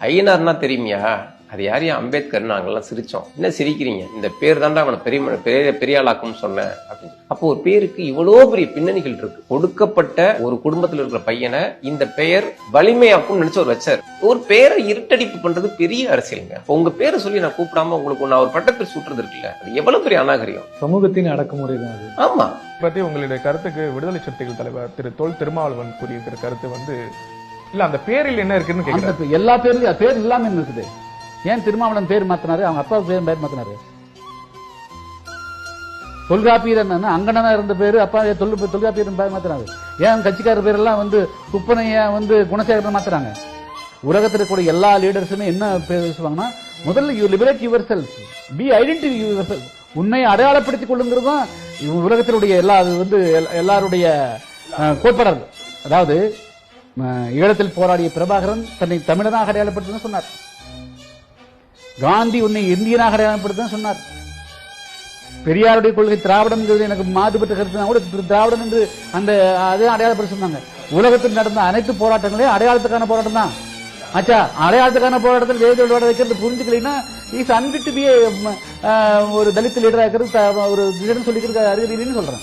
ஐயனார்னா தெரியுமியா? அது யாரையும் அம்பேத்கர் நாங்கெல்லாம் சிரிச்சோம். என்ன சிரிக்கிறீங்க? இந்த பேர் தாண்டா அவனை பெரிய பெரிய பெரிய ஆளாக்கும்னு சொன்னேன் அப்படின்னு. அப்போ ஒரு பேருக்கு இவ்வளோ பெரிய பின்னணிகள் இருக்கு. கொடுக்கப்பட்ட ஒரு குடும்பத்தில் இருக்கிற பையனை இந்த பெயர் வலிமையாக்கும் நினைச்சு ஒரு வச்சார். ஒரு பேரை இருட்டடிப்பு பண்றது பெரிய அரசியலுங்க. உங்க பேரை சொல்லி நான் கூப்பிடாம உங்களுக்கு நான் ஒரு பட்டப்பேர் சூட்டுறது இருக்குல்ல. அது எவ்வளவு பெரிய அநாகரியம் சமூகத்தின் அடக்குமுறை தான் அது. ஆமா. பத்தி உங்களுடைய கருத்துக்கு விடுதலை சிறுத்தைகள் தலைவர் திரு தொல் திருமாவளவன் கூறியிருக்கிற கருத்து வந்து இல்ல அந்த பேரில் என்ன இருக்குன்னு கேக்குறேன். எல்லா பேர்லயும் பேர் இல்லாம என்ன இருக்குது? ஏன் திருமாவளவன் பேர் மாத்தினாரு? அவங்க அப்பா பேர் பேர் மாத்தினாரு. தொல்காப்பியர் அங்கனா இருந்த பேரு அப்பா தொல் தொல்காப்பியர் பேர் மாத்தினாரு? ஏன் கட்சிக்காரர் பேரெல்லாம் வந்து குப்பனைய வந்து குணசேகரன் மாத்துறாங்க? உலகத்தில் இருக்கக்கூடிய எல்லா லீடர்ஸுமே என்ன பேர் பேசுவாங்கன்னா முதல்ல you liberate yourself be identify yourself உன்னை அடையாளப்படுத்திக் கொள்ளுங்கிறது தான் உலகத்தினுடைய எல்லா வந்து எல்- எல்லாருடைய கோட்பாடு அதாவது ஈழத்தில் போராடிய பிரபாகரன் தன்னை தமிழனாக அடையாளப்படுத்துன்னு சொன்னார். காந்தி உன்னை இந்தியனாக அடையாளப்படுத்துன்னு சொன்னார். பெரியாருடைய கொள்கை திராவிடம்ங்கிறது எனக்கு மாறுபட்ட கருத்துனா கூட திராவிடம் என்று அந்த அதே அடையாளப்படுத்த சொன்னாங்க. உலகத்தில் நடந்த அனைத்து போராட்டங்களையும் அடையாளத்துக்கான போராட்டம் தான். ஆச்சா அடையாளத்துக்கான போராட்டத்தில் வேத விளையாட வைக்கிறது புரிஞ்சுக்கலைன்னா இஸ் அன்பிட்டு பி ஒரு தலித் லீடராக இருக்கிறது ஒரு ஒரு சொல்லிக்கிறது அறிகுறின்னு சொல்றேன்.